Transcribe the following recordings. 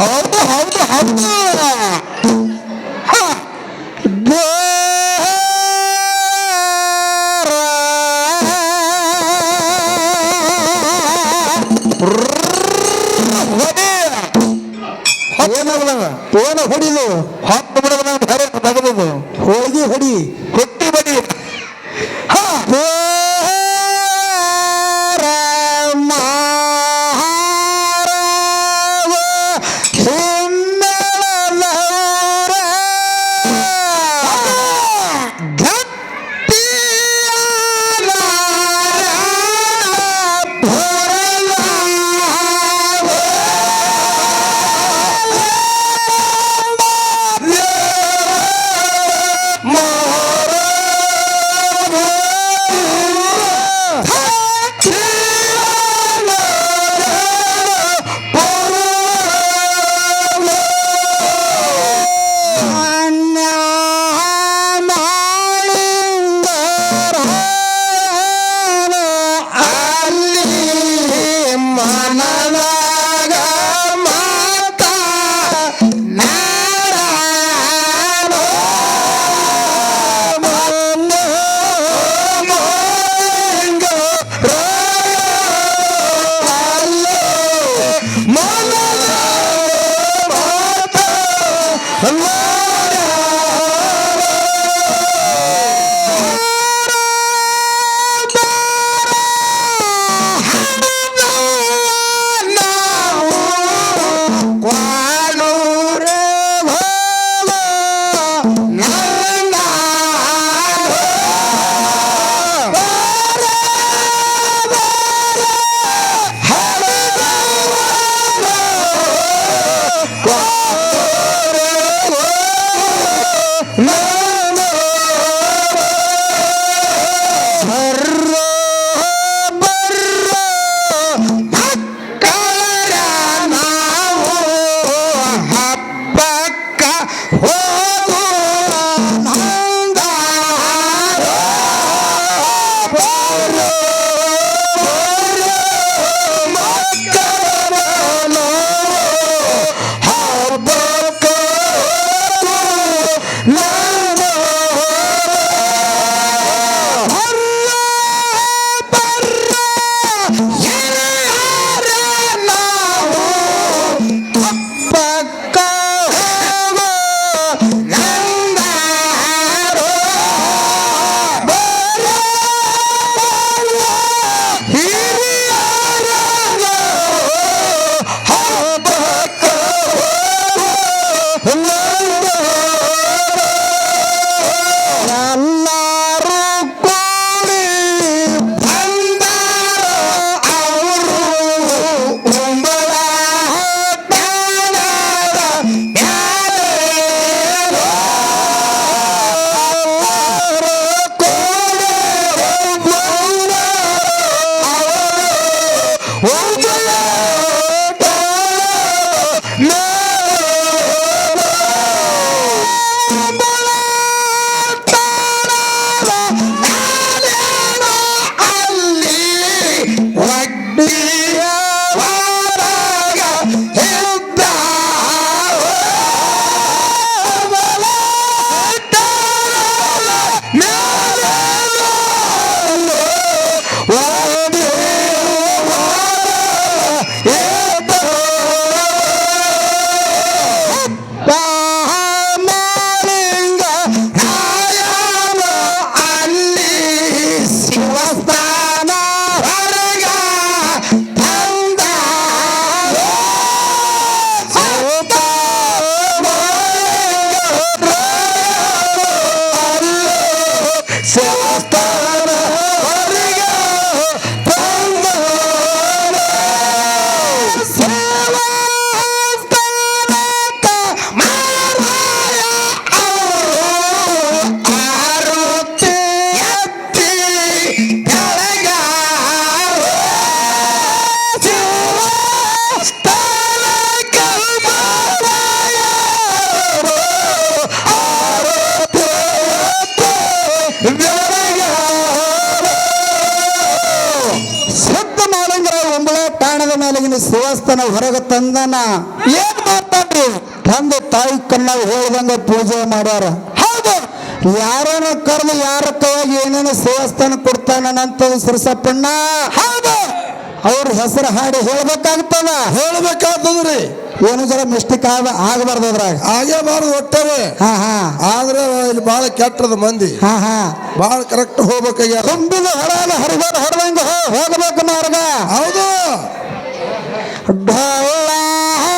ಹೌದು ಹೌದು ಹೌದು ಹ. Fuck. ಶಿವಸ್ಥಾನ ಹೊರಗೆ ತಂದನ ಏನ್ ಮಾತ ನೋಡ್ರಿ ತಂದೆ ತಾಯಿ ಕಣ್ಣ ಹೇಳ್ದಂಗ ಪೂಜೆ ಮಾಡ್ಯಾರ. ಹೌದು ಯಾರೇನ ಕರೆದು ಯಾರ ಕೈಯಾಗಿ ಏನೇನು ಸೇವಸ್ಥಾನ ಕೊಡ್ತಾನಂತ ಸಿರಸಪ್ಪಣ್ಣ. ಹೌದು. ಅವ್ರ ಹೆಸರು ಹಾಡಿ ಹೇಳ್ಬೇಕಾಗ್ತದ. ಹೇಳ್ಬೇಕಾಗ್ತದ್ರಿ. ಏನು ಜರ ಮಿಸ್ಟೇಕ್ ಆಗ ಆಗಬಾರ್ದು ಅದ್ರಾಗ. ಹಾಗೆ ಬಾರದು ಒಟ್ಟಾರೆ. ಹಾ ಹಾ. ಆದ್ರೆ ಇಲ್ಲಿ ಬಹಳ ಕೆಟ್ಟದ ಮಂದಿ. ಹಾ ಹಾ. ಬಹಳ ಕರೆಕ್ಟ್ ಹೋಗ್ಬೇಕಾಗ್ಯಾರ. ತುಂಬಿದ ಹಡಾಲ ಹರಿದಾರ ಹೊರದಂಗ ಹೋಗಬೇಕು ಮಾರ್ಗ. ಹೌದು. bhala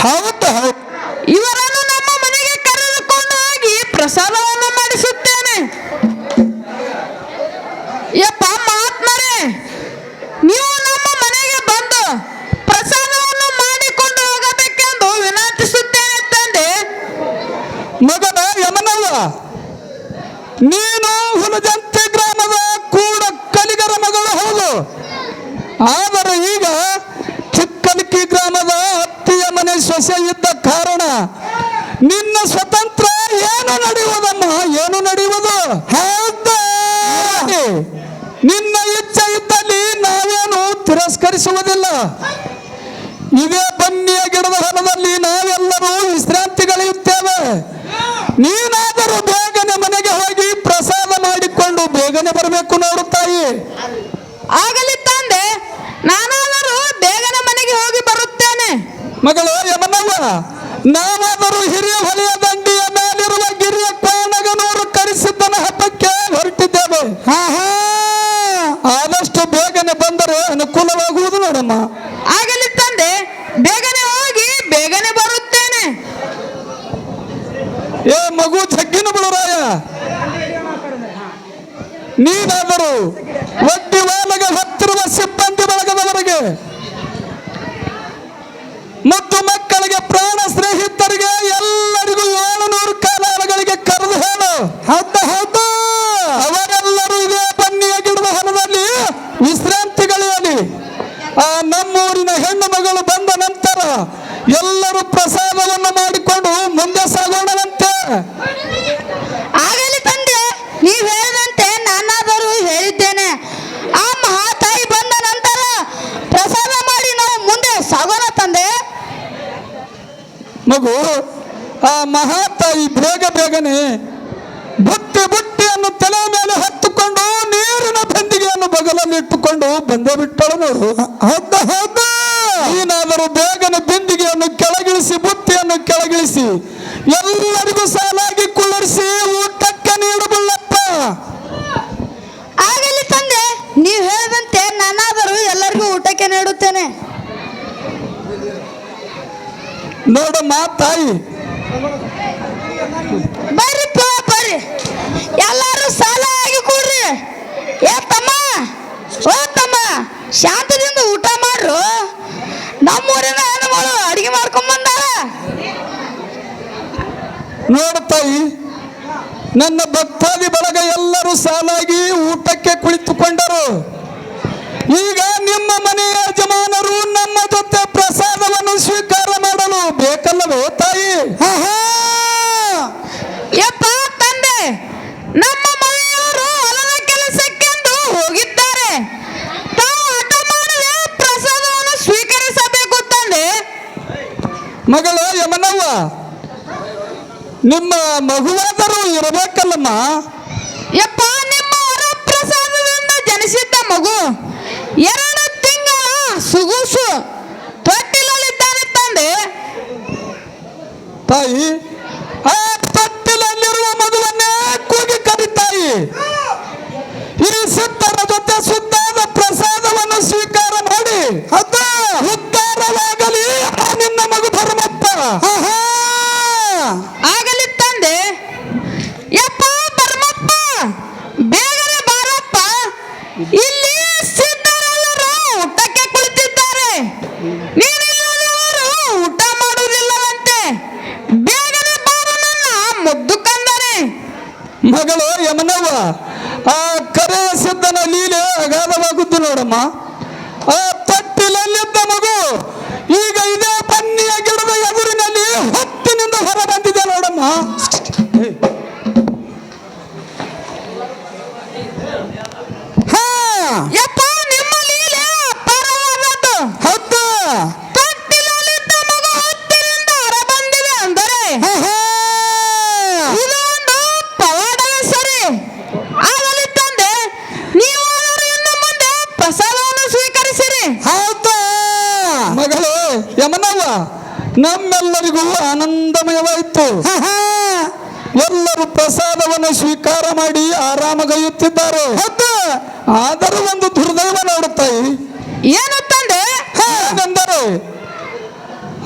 ಹೌದು ಹೌದು ಕಾರಣ ನಿನ್ನ ಸ್ವತಂತ್ರ ಏನು ನಡೆಯುವುದಮ್ಮ ಏನು ನಡೆಯುವುದು? ನಿನ್ನ ಇಚ್ಛೆ ಇದ್ದಲ್ಲಿ ನಾವೇನು ತಿರಸ್ಕರಿಸುವುದಿಲ್ಲ. ಇದೇ ಬನ್ನಿಯ ಗಿಡದ ಹೊಲದಲ್ಲಿ ನಾವೆಲ್ಲರೂ ವಿಶ್ರಾಂತಿಗಳೆಯುತ್ತೇವೆ. ನೀನಾದರೂ ಬೇಗನೆ ಮನೆಗೆ ಹೋಗಿ ಪ್ರಸಾದ ಮಾಡಿಕೊಂಡು ಬೇಗನೆ ಬರಬೇಕು ನೋಡು ತಾಯಿ. ಆಗಲಿ ತಂದೆ ನಾನಾದರೂ ಬೇಗನೆ ಮನೆಗೆ ಹೋಗಿ ಬರುತ್ತೇನೆ ಮಗಳು ಯಮನವ್ವ ನಾವಾದರೂ ಹಿರಿಯ ಹೊಲೆಯ ದಂಡಿಯ ಮೇಲಿರುವ ಗಿರಿಯ ಕೋಣಗನೂರು ಕರೆಸಿದ್ದನ ಹಬ್ಬಕ್ಕೆ ಹೊರಟಿದ್ದೇವೆ. ಹಾ ಹಾ. ಆದಷ್ಟು ಬೇಗನೆ ಬಂದರೆ ಅನುಕೂಲವಾಗುವುದು ನೋಡಮ್ಮ. ಆಗಲಿ ತಂದೆ ಬೇಗನೆ ಹೋಗಿ ಬೇಗನೆ ಬರುತ್ತೇನೆ. ಏ ಮಗು ಜಗ್ಗಿನ ಬಿಳುರಾಯ. ನೀನಾದರೂ ಒಟ್ಟಿ ವಾಲಗೆ ಹತ್ತಿರುವ ಸಿಬ್ಬಂದಿ ಬಳಗದವರಿಗೆ ಮತ್ತು ಮಕ್ಕಳಿಗೆ ಪ್ರಾಣ ಸ್ನೇಹಿತರಿಗೆ ಎಲ್ಲರಿಗೂ ಏಳುನೂರು ಕಾಲಗಳಿಗೆ ಕರೆದು ಹೇಳು. ಹೌದು ಹೌದು. ಅವರೆಲ್ಲರೂ ಇದೇ ಬನ್ನಿಯ ಗಿಡದ ಹೊಲದಲ್ಲಿ ವಿಶ್ರಾಂತಿಗಳಲ್ಲಿ ಆ ನಮ್ಮೂರಿನ ಹೆಣ್ಣು ಮಗಳು ಬಂದ ನಂತರ ಎಲ್ಲರೂ ಪ್ರಸಾದವನ್ನು ಮಾಡಿಕೊಂಡು ಮುಂದೆ ಸಾಗೋಣವಂತೆ ಆಗಲಿ ತಂದೆ ನೀವು ಹೇಳಿದಂತೆ ನಾನಾದರೂ ಹೇಳಿದ್ದೇನೆ ಆ ಮಹಾತಾಯಿ ಬಂದ ನಂತರ ಪ್ರಸಾದ ಮಾಡಿ ನಾವು ಮುಂದೆ ಸಾಗೋಣ ತಂದೆ ಮಗು ಆ ಮಹಾತಾಯಿ ಬೇಗ ಬೇಗನೆ ಬುಟ್ಟಿ ಬುಟ್ಟಿಯನ್ನು ತಲೆ ಮೇಲೆ ಹತ್ತುಕೊಂಡು ನೀರಿನ ಬಂದಿಗೆಯನ್ನು ಬಗಲಲ್ಲಿ ಇಟ್ಟುಕೊಂಡು ಬಂದೇ ಬಿಟ್ಟಳು ನೋಡು. ಹೌದ ಹೌದ. ನೀನಾದರೂ ಬೇಗನೆ ಬಿಂದಿಗೆಯನ್ನು ಕೆಳಗಿಳಿಸಿ ಬುತ್ತಿಯನ್ನು ಕೆಳಗಿಳಿಸಿ ಎಲ್ಲರಿಗೂ ಸಾಲಾಗಿ ಕುಳ್ಳರಿಸಿ ಊಟಕ್ಕೆ ನೀಡಬಲ್ಲಪ್ಪ ಆಗಲಿ ತಂದೆ ನೀವು ಹೇಳಿದಂತೆ ನಾನಾದರೂ ಎಲ್ಲರಿಗೂ ಊಟಕ್ಕೆ ನೀಡುತ್ತೇನೆ. ನೋಡಮ್ಮ ತಾಯಿ ಬರ್ರಿ ಬರ್ರಿ. ಎಲ್ಲರೂ ಸಾಲಾಗಿ ಕೂಡ್ರಿ. ಏ ತಮ್ಮ, ಓ ತಮ್ಮ, ಶಾಂತದಿಂದ ಊಟ ಮಾಡ್ರು. ನಮ್ಮೂರಿನ ಹೆಣ್ಣುಗಳು ಅಡಿಗೆ ಮಾಡ್ಕೊಂಡ್ ಬಂದಾರ ನೋಡು ತಾಯಿ, ನನ್ನ ಭಕ್ತಾದಿ ಬಳಗ ಎಲ್ಲರೂ ಸಾಲಾಗಿ ಊಟಕ್ಕೆ ಕುಳಿತುಕೊಂಡರು. ಈಗ ನಿಮ್ಮ ಮನೆಯ ಯಜಮಾನರು ನಮ್ಮ ಜೊತೆ ಪ್ರಸಾದವನ್ನು ಸ್ವೀಕಾರ ಮಾಡಲು ಬೇಕಲ್ಲವೇ ತಾಯಿ? ಯಪ್ಪ ತಂದೆ ನಮ್ಮ ಮನೆಯವರು ಹೊಲದ ಕೆಲಸಕ್ಕೆಂದು ಹೋಗಿದ್ದಾರೆ. ತಾವು ಹಠ ಮಾಡದೆ ಪ್ರಸಾದವನ್ನು ಸ್ವೀಕರಿಸಬೇಕು ತಂದೆ. ಮಗಳ ಯಮನವ್ವ ನಿಮ್ಮ ಮಗುವಾದರೂ ಇರಬೇಕಲ್ಲಮ್ಮ. ತಾಯಿ ಆ ತೊಟ್ಟಿಲಲ್ಲಿರುವ ಮಗುವನ್ನೇ ಕೂಗಿ ಕರೀತಾಯಿ. ಈ ಸಿದ್ಧರ ಜೊತೆ ಸುತ್ತಾದ ಪ್ರಸಾದವನ್ನು ಸ್ವೀಕಾರ ನೋಡಮ್ಮ ಆ ತಟ್ಟಿಲಲ್ಲಿದ್ದ ಮಗು ಈಗ ಇದೇ ಪನ್ನಿಯ ಗಿಡದ ಎದುರಿನಲ್ಲಿ ಹೊತ್ತಿನಿಂದ ಹೊರ ಬಂದಿದೆ ನೋಡಮ್ಮ. ಪ್ರಸಾದವನ್ನು ಸ್ವೀಕಾರ ಮಾಡಿ ಆರಾಮಗೈಯುತ್ತಿದ್ದಾರೆ. ಆದರೂ ಒಂದು ದುರ್ದೈವ ನೋಡುತ್ತಾಯಿ ಏನು ತಂದೆ? ಏನೆಂದರೆ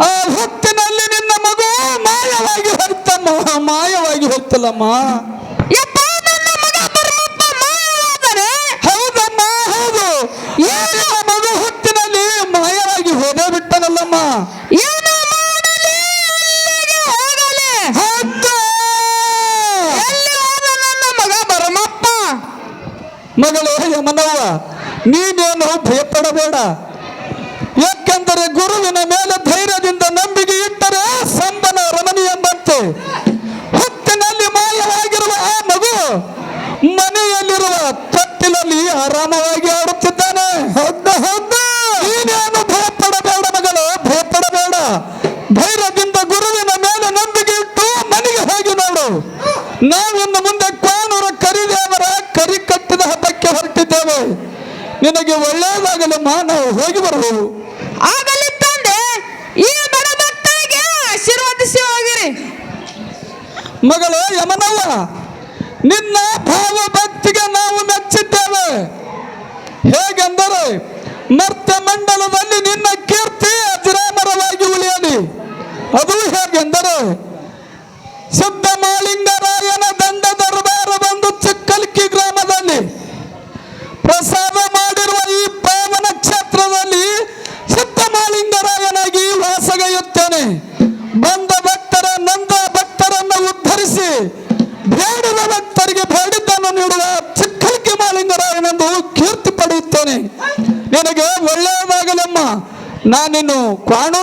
ಆ ಹೊತ್ತಿನಲ್ಲಿ ನಿನ್ನ ಮಗು ಮಾಯವಾಗಿ ಹೋಗ್ತಮ್ಮ ಮಾಯವಾಗಿ ಹೋಗ್ತಲ್ಲಮ್ಮ. ಮಗಳು ಯಮನವ್ವ ನೀನೇನು ಭಯಪಡಬೇಡ. ಯಾಕೆಂದರೆ ಗುರುವಿನ ಮೇಲೆ ಧೈರ್ಯದಿಂದ ನಂಬಿಕೆ ಇಟ್ಟರೆ ಸಂಬನ ರಮಣಿ ಎಂಬಂತೆ ಹುತ್ತಿನಲ್ಲಿ ಮಾಯವಾಗಿರುವ ಆ ಮಗು ಮನೆಯಲ್ಲಿರುವ ತೊಟ್ಟಿಲಲ್ಲಿ ಆರಾಮವಾಗಿ ಆಡುತ್ತಿದ್ದಾನೆ. ಹೌದು ಹೌದು. ನೀನೇನು ಭಯಪಡಬೇಡ ಮಗಳು ಭಯಪಡಬೇಡ. ಧೈರ್ಯದಿಂದ ಗುರುವಿನ ಮೇಲೆ ನಂಬಿಕೆ ಇಟ್ಟು ಮನೆಗೆ ಹೋಗಿ ನೋಡು. ನಾವಿನ್ನು ಮುಂದೆ ಕ್ವಾನೂರ ಕರಿದೇವರ ಕರಿ ಕಟ್ಟಿದ ಹಬ್ಬಕ್ಕೆ ಹೊರಟಿದ್ದೇವೆ ನಿನಗೆ ಒಳ್ಳೆಯದಾಗಲು ನಾವು ಹೋಗಿ ಬರಬಹುದು. ಆಗಲಿ ತಂದೆ ಈ ಬಡ ಭಕ್ತರಿಗೆ ಆಶೀರ್ವದಿಸಿ ಹೋಗಿರಿ. ಮಗಳು ಯಮನವ್ವ ನಿನ್ನ ಭಾವ ಭಕ್ತಿಗೆ ನಾವು ಮೆಚ್ಚಿದ್ದೇವೆ. ಹೇಗೆಂದರೆ ನರ್ತ ಮಂಡಲದಲ್ಲಿ ನಿನ್ನ ಕೀರ್ತಿ ನಿನಗೆ